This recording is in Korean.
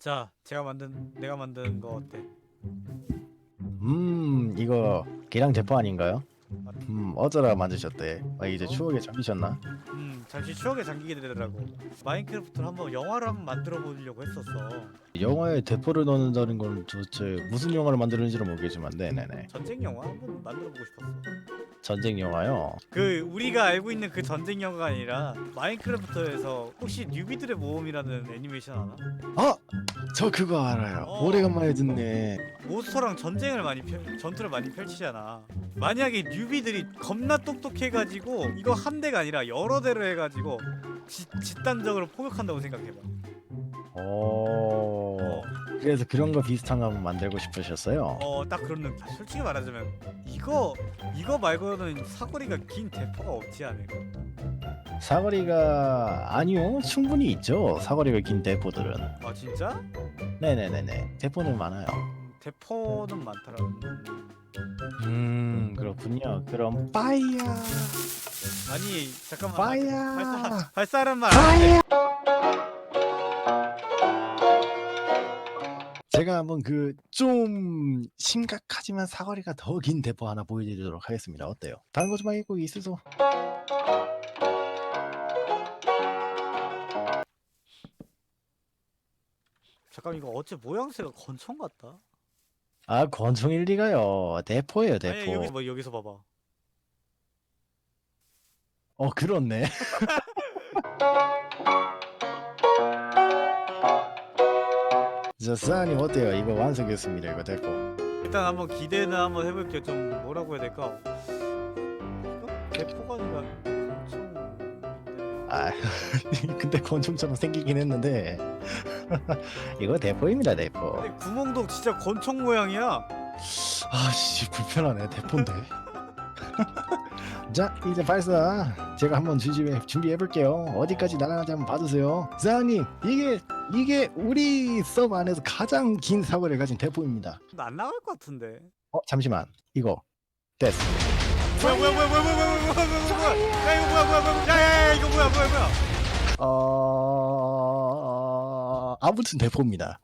자, 제가 만든 내가 만든 거 어때? 음 이거 계량 대포 아닌가요? 음 어쩌다가 만드셨대 아 이제 추억에 잠기셨나? 음, 잠시 추억에 잠기게 되더라고. 마인크래프트를 한번 영화로 한번 만들어 보려고 했었어. 영화에 대포를 넣는다는 건 도대체 무슨 영화를 만드는지는 모르겠지만 네네네 전쟁 영화 한번 만들어 보고 싶었어. 전쟁 영화요 그 우리가 알고 있는 그 전쟁 영화가 아니라 마인크래프트에서 혹시 뉴비들의 모험이라는 애니메이션 아나? 어! 저 그거 알아요 어. 오래간만에 듣네 몬스터랑 전쟁을 많이 펼, 전투를 많이 펼치잖아. 만약에 뉴비들이 겁나 똑똑해가지고 이거 한 대가 아니라 여러 대로 해가지고 지, 집단적으로 포격한다고 생각해봐. 오 어, 그래서 그런 거 비슷한 거 한번 만들고 싶으셨어요? 어, 딱 그런 느낌. 솔직히 말하자면 이거 이거 말고는 사거리가 긴 대포가 없지 않을까? 사거리가 아니요 충분히 있죠 사거리가 긴 대포들은 아 진짜? 네네네네 대포는 많아요 음, 대포는 많더라고. 음 그렇군요 그럼 빠이야 아니 잠깐만. 빠이야 발사 발사란 말. 제 한번 그 좀 심각하지만 사거리가 더 긴 대포 하나 보여드리도록 하겠습니다. 어때요? 다른 거 좀 하고 있으소. 잠깐 이거 어째 모양새가 권총 같다. 아 권총일 리가요. 대포예요 아니 대포. 여기 뭐 여기서 봐봐. 어 그렇네. 자 사장님 어때요? 이거 완성됐습니다. 이거 대포. 일단 한번 기대는 한번 해볼게요. 좀 뭐라고 해야 될까? 이거 대포가 아니라 권총인데. 아 근데 권총처럼 생기긴 했는데 이거 대포입니다 대포. 근데 구멍도 진짜 권총 모양이야. 아씨 불편하네 대포인데. 자 이제 발사 제가 한번 준비해 준비해 볼게요. 어디까지 날아가는지 한번 봐주세요. 사장님 이게 이게 우리 서버 안에서 가장 긴 사거리를 가진 대포입니다. 나안 나갈 것 같은데. 어 잠시만 이거 됐어. 뭐야 뭐야 뭐야 뭐야 뭐야 뭐야 뭐야 뭐야 뭐야 야 이거 뭐야 뭐야 뭐야 야야야 이거 뭐야 뭐야 뭐야 어 아무튼 대포입니다.